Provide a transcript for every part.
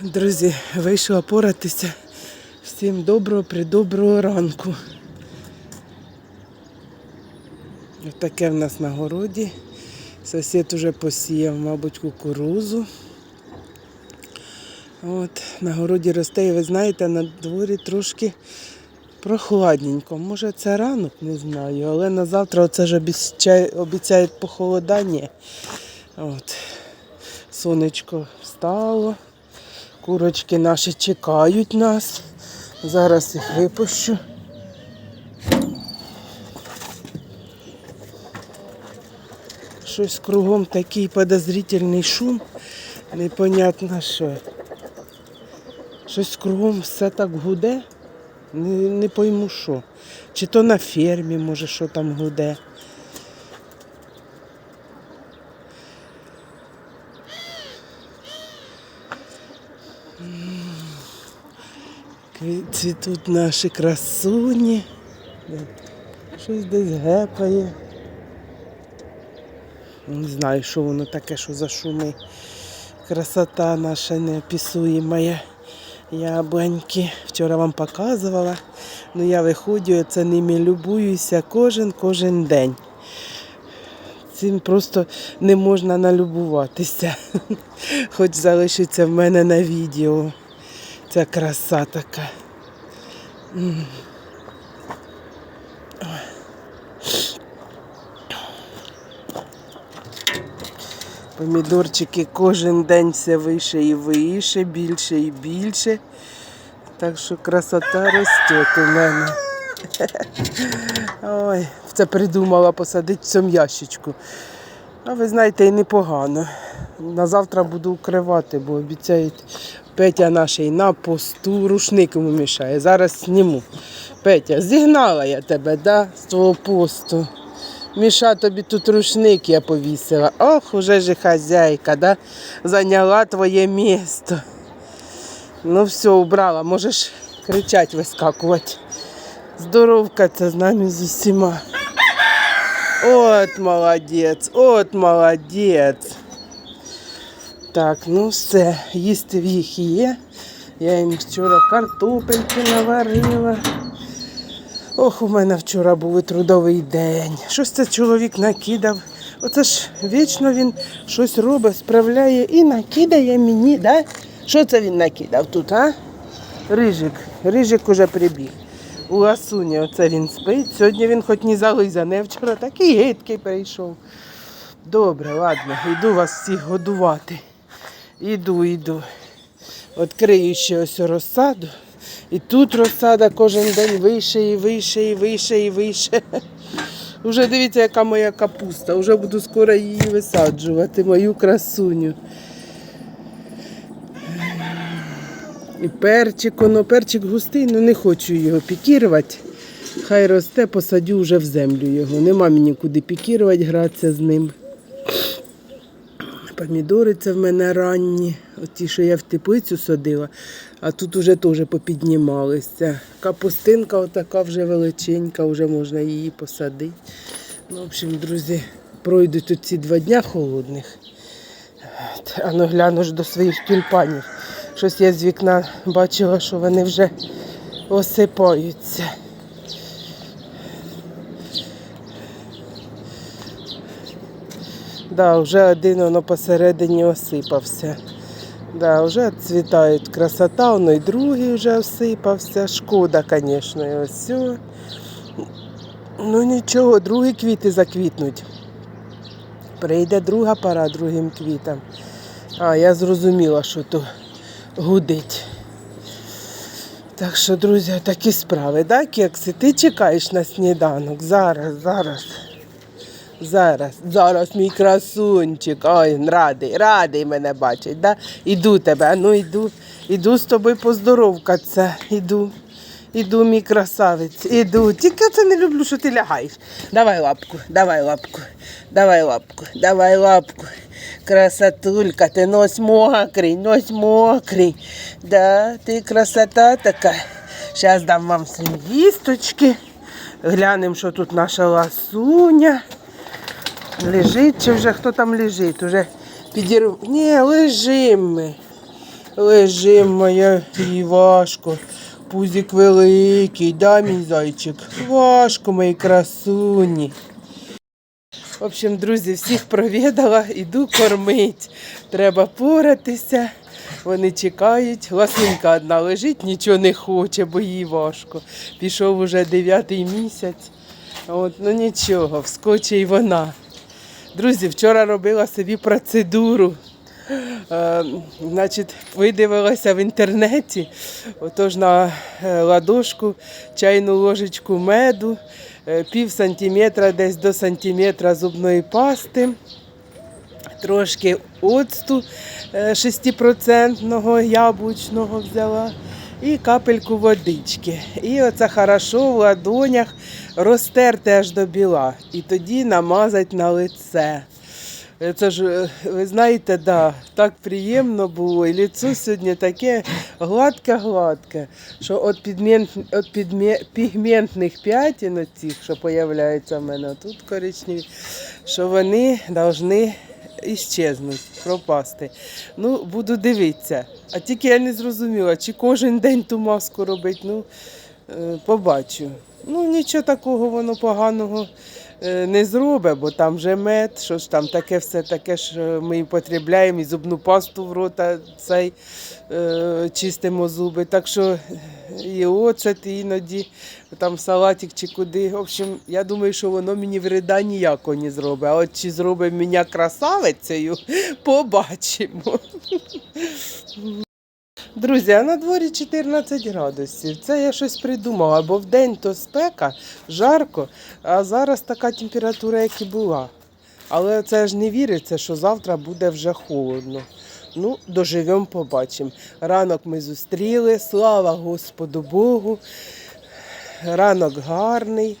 Друзі, вийшла поратися. Всім доброго, придоброго ранку. Ось таке в нас на городі. Сусід уже посіяв, мабуть, кукурузу. От, на городі росте, і ви знаєте, на дворі трошки прохладненько. Може це ранок, не знаю, але на завтра оце ж обіцяє, похолодання. От. Сонечко встало. Курочки наші чекають нас. Зараз їх випущу. Щось кругом такий подозрительний шум. Непонятно що. Щось кругом все так гуде. Не, не пойму що. Чи то на фермі, може, що там гуде. Цвітуть наші красуні. Щось десь гепає. Не знаю, що воно таке, що за шуми. Красота наша неописуєма. Яблоньки. Вчора вам показувала. Ну я виходжу, це ними любуюся кожен кожен день. Цим просто не можна налюбуватися. Хоч залишиться в мене на відео. Ця краса така. Помідорчики кожен день все вище і вище, більше і більше. Так що красота росте у мене. Ой, це придумала посадити в цьому ящичку. А ви знаєте, і непогано. На завтра буду укривати, бо обіцяють Петя наш на посту рушник йому мішає. Зараз зніму. Петя, зігнала я тебе, да, з твого посту. Міша, тобі тут рушник я повісила. Ох, уже ж хазяйка, да? зайняла твоє місто. Ну все, убрала, можеш кричать, вискакувати. Здоровка це з нами з усіма. От молодець, от молодець. Так, ну все, їсти в їх є. Я їм вчора картопельки наварила. Ох, у мене вчора був трудовий день. Щось це чоловік накидав. Оце ж вічно він щось робить, справляє і накидає мені, да? Що це він накидав тут, а? Рижик. Рижик уже прибіг. У Асуні оце він спить. Сьогодні він хоч не зализаний, вчора такий гидкий прийшов. Добре, ладно, йду вас всіх годувати. Іду, іду. Відкрию ще ось розсаду. І тут розсада кожен день вище і вище, і вище, і вище. Уже дивіться, яка моя капуста. Уже буду скоро її висаджувати, мою красуню. І перчик, перчик густий, але не хочу його пікірувати. Хай росте, посадю вже в землю його. Нема мені куди пікірувати, гратися з ним. Помідори це в мене ранні, от ті, що я в теплицю садила, а тут уже теж попіднімалися. Капустинка отака вже величенька, вже можна її посадити. Ну, в общем, друзі, пройдуть тут ці два дня холодних. А ну гляну ж до своїх тюльпанів. Щось я з вікна бачила, що вони вже осипаються. Да, вже один воно посередині осипався. Да, вже цвітають красота, воно і другий вже осипався. Шкода, звісно, і ось. Ну нічого, другі квіти заквітнуть. Прийде друга пора другим квітам. А, я зрозуміла, що то гудить. Так що, друзі, такі справи, да, кекси? Ти чекаєш на сніданок. Зараз, зараз. Зараз, зараз мій красунчик. Ой, радий, радий мене бачить, да? Іду тебе, ну іду, іду з тобою поздоровкатися. Іду. Іду, мій красавець, іду. Тільки це не люблю, що ти лягаєш. Давай лапку, давай лапку, давай лапку, давай лапку. Красотулька, ти нос мокрий, нос мокрий. Да, ти красота така. Зараз дам вам їсточки. Глянемо, що тут наша ласуня. Лежить чи вже хто там лежить? Уже підірв... Ні, лежимо ми. Лежим, моя і важко. Пузик великий, да, мій зайчик? Важко, мої красуні. В общем, друзі, всіх провідала, іду кормить. Треба поратися. Вони чекають. Ласунька одна лежить, нічого не хоче, бо їй важко. Пішов уже дев'ятий місяць. От, ну нічого, вскоче й вона. Друзі, вчора робила собі процедуру. Е, значить, видивилася в інтернеті, отож на е, ладошку чайну ложечку меду, пів сантиметра десь до сантиметра зубної пасти, трошки оцту е, 6% яблучного взяла і капельку водички. І оце хорошо в ладонях розтерти аж до біла. І тоді намазати на лице. Е, Це ж, е, ви знаєте, да, так приємно було. І лицо сьогодні таке гладке-гладке, що від, підмін, від підмє, пігментних п'ятін, от цих, що з'являються в мене тут коричневі, що вони повинні іщезнути, пропасти. Ну, буду дивитися. А тільки я не зрозуміла, чи кожен день ту маску робити. Ну, е, побачу. Ну, нічого такого воно поганого не зробить, бо там вже мед, що ж там таке все таке ж е, ми потребляємо, і зубну пасту в рота цей е, чистимо зуби. Так що е, і оцет іноді, там салатик чи куди. В общем, я думаю, що воно мені вреда ніякого не зробить. А от чи зробить мене красавицею, побачимо. Друзі, а на дворі 14 градусів. Це я щось придумала, бо в день то спека, жарко, а зараз така температура, як і була. Але це ж не віриться, що завтра буде вже холодно. Ну, доживемо, побачимо. Ранок ми зустріли, слава Господу Богу. Ранок гарний,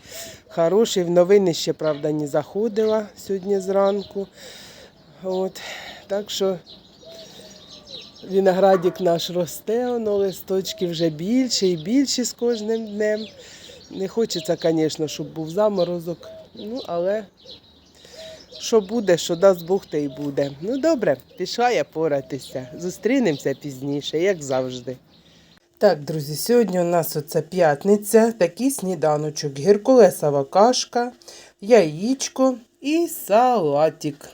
хороший. В новини ще, правда, не заходила сьогодні зранку. От. Так що Виноградик наш росте, воно листочки вже більше і більше з кожним днем. Не хочеться, звісно, щоб був заморозок. Ну, але що буде, що дасть Бог, те й буде. Ну добре, пішла я поратися. Зустрінемося пізніше, як завжди. Так, друзі, сьогодні у нас оце п'ятниця, такий сніданочок, гіркулесова кашка, яєчко і салатик.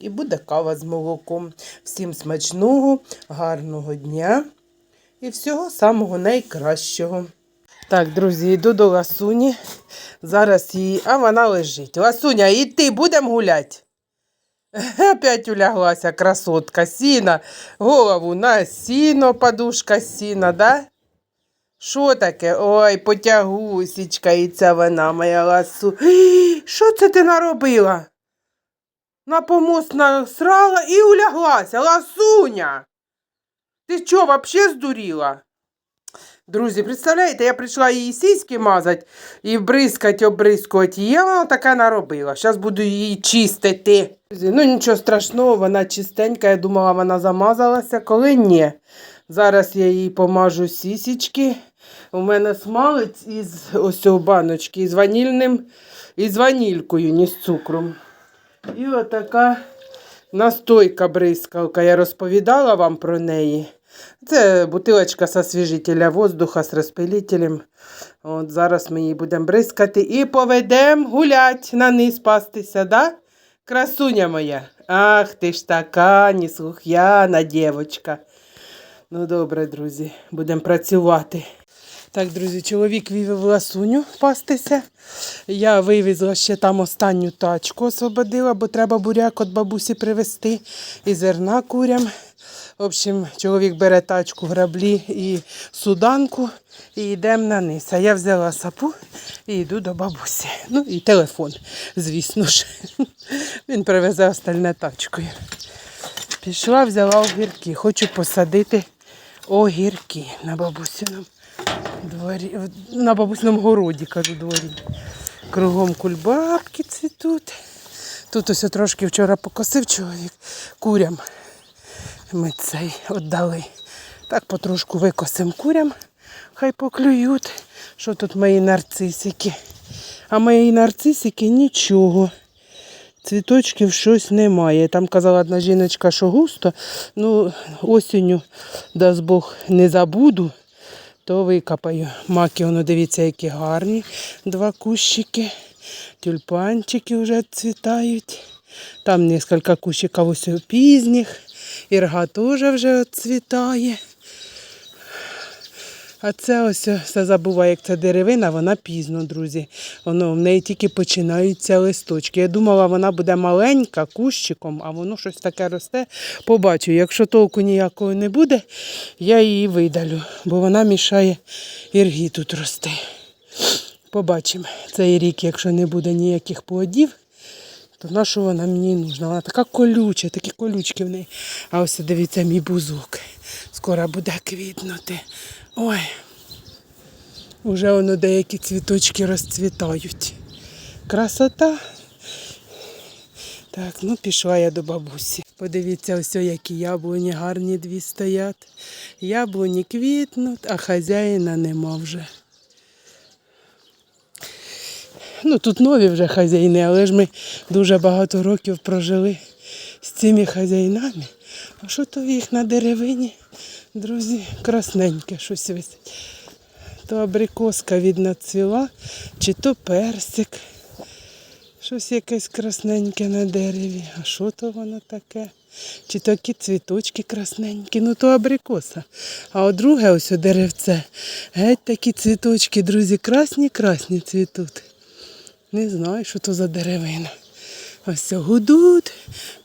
І буде кава з молоком. Всім смачного, гарного дня і всього самого найкращого. Так, друзі, йду до ласуні. Зараз її. А вона лежить. Ласуня, і ти будемо гуляти? Опять уляглася красотка. Сіна, голову на сіно, подушка сіна, да? Що таке? Ой, потягусічка, і ця вона, моя ласу. Що це ти наробила? На помост насрала і уляглася. Ласуня. Ти що, вообще здуріла? Друзі, представляєте, я прийшла її сіськи мазати і бризкать, обрискувати. І я вона така наробила. Зараз буду її чистити. Ну нічого страшного, вона чистенька. Я думала, вона замазалася, коли ні. Зараз я їй помажу сісічки. У мене смалець із ось баночки із ванільним, із ванількою, не з цукром. І отака настойка бризкалка. Я розповідала вам про неї. Це бутилочка з освіжителя воздуха з розпилителем. От зараз ми її будемо бризкати і поведемо гулять на низ пастися, да? Красуня моя. Ах, ти ж така неслух'яна дівчинка. Ну, добре, друзі, будемо працювати. Так, друзі, чоловік вивів ласуню пастися. Я вивезла ще там останню тачку, освободила, бо треба буряк від бабусі привезти і зерна курям. В общем, чоловік бере тачку, граблі і суданку і йдемо на низ. А я взяла сапу і йду до бабусі. Ну і телефон, звісно ж. Він привезе остальне тачкою. Пішла, взяла огірки. Хочу посадити огірки на бабусиному дворі, на бабусному городі, кажу, дворі. Кругом кульбабки цвітуть. Тут ось трошки вчора покосив чоловік курям. Ми цей віддали. Так потрошку викосимо курям, хай поклюють. Що тут мої нарцисики? А мої нарцисики нічого. цвіточків щось немає. Там казала одна жіночка, що густо. Ну, осінню, дасть Бог, не забуду, то викопаю. Маки, воно дивіться, які гарні. Два кущики. Тюльпанчики вже цвітають. Там кілька кущиків ось пізніх. Ірга теж вже цвітає. А це ось все забуваю, як це деревина, вона пізно, друзі. Воно в неї тільки починаються листочки. Я думала, вона буде маленька, кущиком, а воно щось таке росте. Побачу. Якщо толку ніякого не буде, я її видалю, бо вона мішає іргі тут рости. Побачимо. Цей рік, якщо не буде ніяких плодів, то на що вона мені нужна? Вона така колюча, такі колючки в неї. А ось дивіться, мій бузок. Скоро буде квітнути. Ой. Уже воно деякі цвіточки розцвітають. Красота. Так, ну пішла я до бабусі. Подивіться, ось які яблуні гарні дві стоять. Яблуні квітнуть, а хазяїна нема вже. Ну, тут нові вже хазяїни, але ж ми дуже багато років прожили з цими хазяїнами. А що то їх на деревині, друзі, красненьке щось висить. То абрикоска видно цвіла, чи то персик. Щось якесь красненьке на дереві. А що то воно таке? Чи такі цвіточки красненькі, ну то абрикоса. А от друге ось о деревце. Геть такі цвіточки, друзі, красні-красні цвітуть. Не знаю, що то за деревина. Ось гудуть,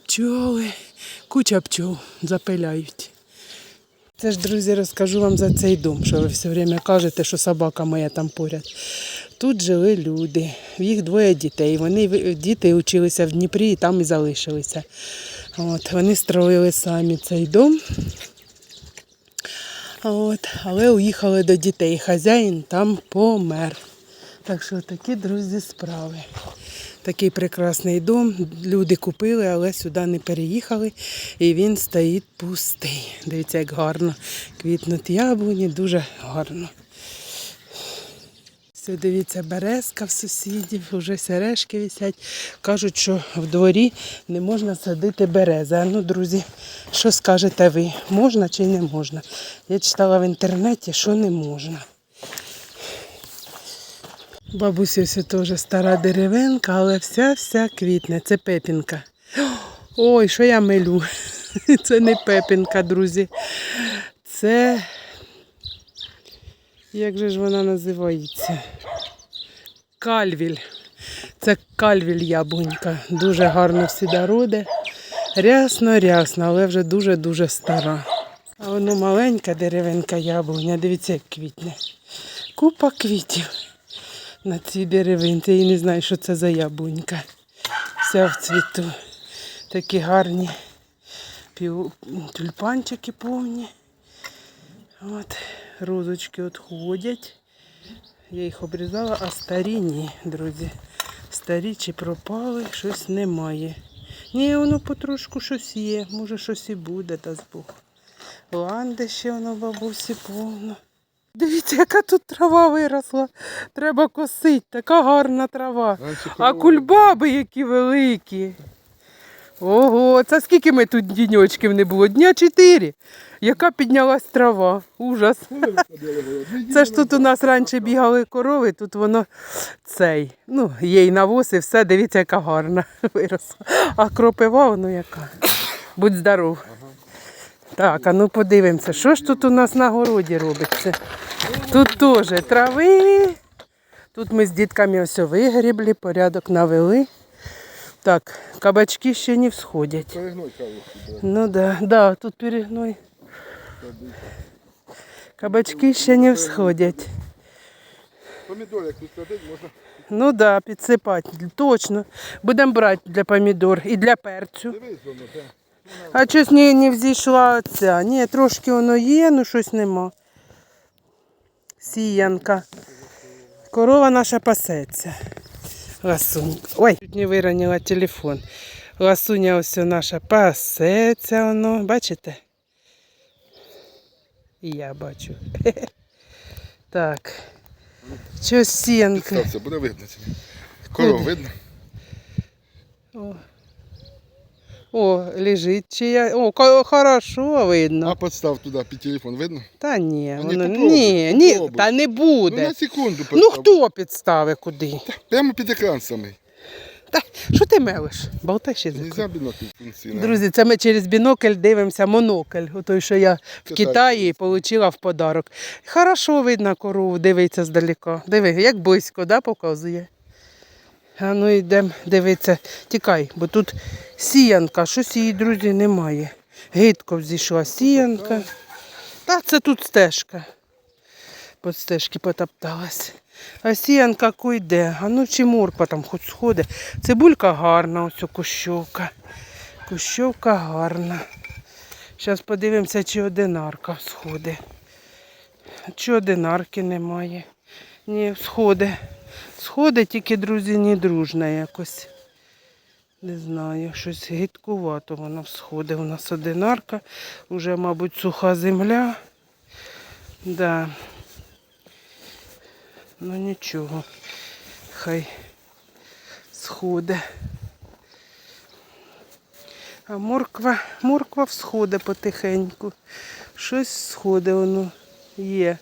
пчоли, куча пчол запиляють. Це ж, друзі, розкажу вам за цей дом, що ви все время кажете, що собака моя там поряд. Тут жили люди, їх двоє дітей. Вони діти училися в Дніпрі і там і залишилися. От, вони строїли самі цей дом. От, але уїхали до дітей. Хазяїн там помер. Так що такі, друзі, справи. Такий прекрасний дом. Люди купили, але сюди не переїхали. І він стоїть пустий. Дивіться, як гарно квітнуть яблуні, дуже гарно. Все, дивіться, березка в сусідів, вже сережки висять. Кажуть, що в дворі не можна садити берези. Ну, друзі, що скажете ви? Можна чи не можна? Я читала в інтернеті, що не можна. Бабусі все теж стара деревенка, але вся-вся квітне. Це пепінка. Ой, що я милю. Це не пепінка, друзі. Це. Як же ж вона називається? Кальвіль. Це кальвіль яблунька. Дуже гарно всіда роде. Рясно, рясно, але вже дуже-дуже стара. А воно маленька деревенка яблуня. Дивіться, як квітне. Купа квітів на цій деревинці. Я не знаю, що це за яблунька. Вся в цвіту. Такі гарні тюльпанчики повні. От, розочки відходять. Я їх обрізала, а старі ні, друзі. Старі чи пропали, щось немає. Ні, воно потрошку щось є. Може щось і буде, дасть Бог. Ланди ще воно бабусі повно. Дивіться, яка тут трава виросла. Треба косити. Така гарна трава. А кульбаби які великі. Ого, це скільки ми тут діньочків не було? Дня чотири. Яка піднялась трава. Ужас. Це ж тут у нас раніше бігали корови, тут воно цей. Ну, є й навоз, і все, дивіться, яка гарна виросла. А кропива воно яка. Будь здоров. Так, а ну подивимося, що ж тут у нас на городі робиться. Тут теж трави. Тут ми з дітками все вигрібли, порядок навели. Так, кабачки ще не всходять. Перегной. Ну да, да, тут перегной. Кабачки ще не всходять. Помідор, як тут можна. Ну да, підсипати. Точно. Будемо брати для помідор і для перцю. Дивись, воно, так. А щось не, не взійшла ця. Ні, трошки воно є, ну щось нема. Сіянка. Корова наша пасеться. Ласунька. Ой, чуть не виронила телефон. Ласуня ось наша пасеться воно. Бачите? І я бачу. Так. Щось сіянка. Стався, буде видно. Коров Куди? видно. О, О, лежить чия. О, ко- хорошо видно. А подстав туди під телефон, видно? Та ні, А ні, воно попробуй, ні, ні, попробуй. та не Ну буде. на секунду Ну подстав. хто підстави куди? Прямо під екран самий. Та що ти мелиш? Болтай ще язиком. Нельзя бінокль. Друзі, це ми через бінокль дивимося монокль, той, що я в Це Китаї отримала в подарок. Хорошо видно корову, дивиться здалека. Диви, як близько, да, показує. А ну йдемо дивитися. Тікай, бо тут сіянка, щось її, друзі, немає. Гидко зійшла сіянка. Та це тут стежка. По стежки потопталась. А сіянка куйде. А ну чи морква там хоч сходить. Цибулька гарна, ось кущовка. Кущовка гарна. Зараз подивимося, чи одинарка сходить. Чи одинарки немає. Ні, сходить. Сходить, тільки, друзі, не дружна якось. Не знаю, щось гидкувато воно всходить. У нас одинарка. Уже, мабуть, суха земля. Да. Ну нічого. Хай сходить. А морква, морква всходить потихеньку. Щось сходить воно є.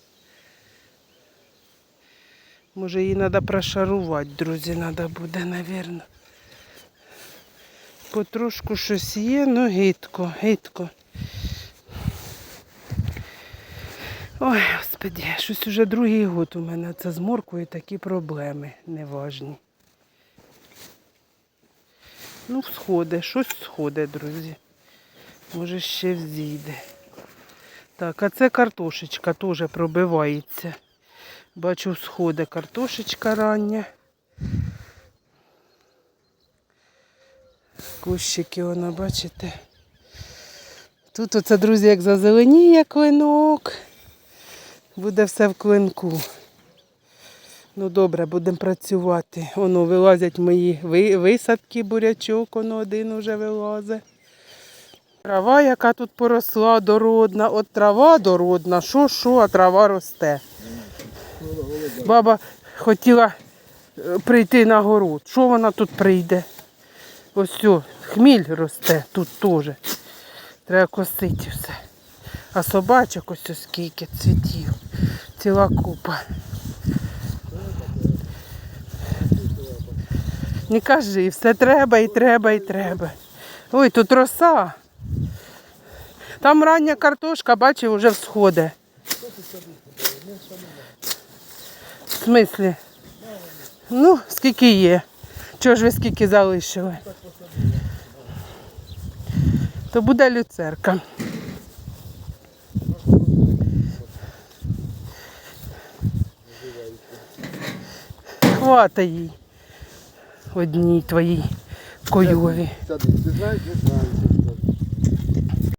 Може її треба прошарувати, друзі, треба буде, мабуть. Потрошку щось є, ну гидко, гидко. Ой, господи, щось уже другий год у мене це з морквою такі проблеми неважні. Ну, сходить, щось сходить, друзі. Може ще взійде. Так, а це картошечка теж пробивається. Бачу, сходить картошечка рання. Кущики, воно, бачите. Тут оце, друзі, як зазеленіє клинок. Буде все в клинку. Ну добре, будемо працювати. Воно вилазять мої висадки, бурячок, воно один уже вилазить. Трава, яка тут поросла, дородна. От трава дородна, що, що, а трава росте. Баба хотіла е, прийти на город. Що вона тут прийде? Ось все, хміль росте тут теж. Треба косити все. А собачок ось ось скільки цвітів. Ціла купа. Не кажи, все треба і треба, і треба. Ой, тут роса. Там рання картошка, бачив, вже всходить. Смислі? Ну, скільки є. Чого ж ви скільки залишили? То буде люцерка. Хвата їй. Одній твоїй койові. Ти знаєш, не знаю.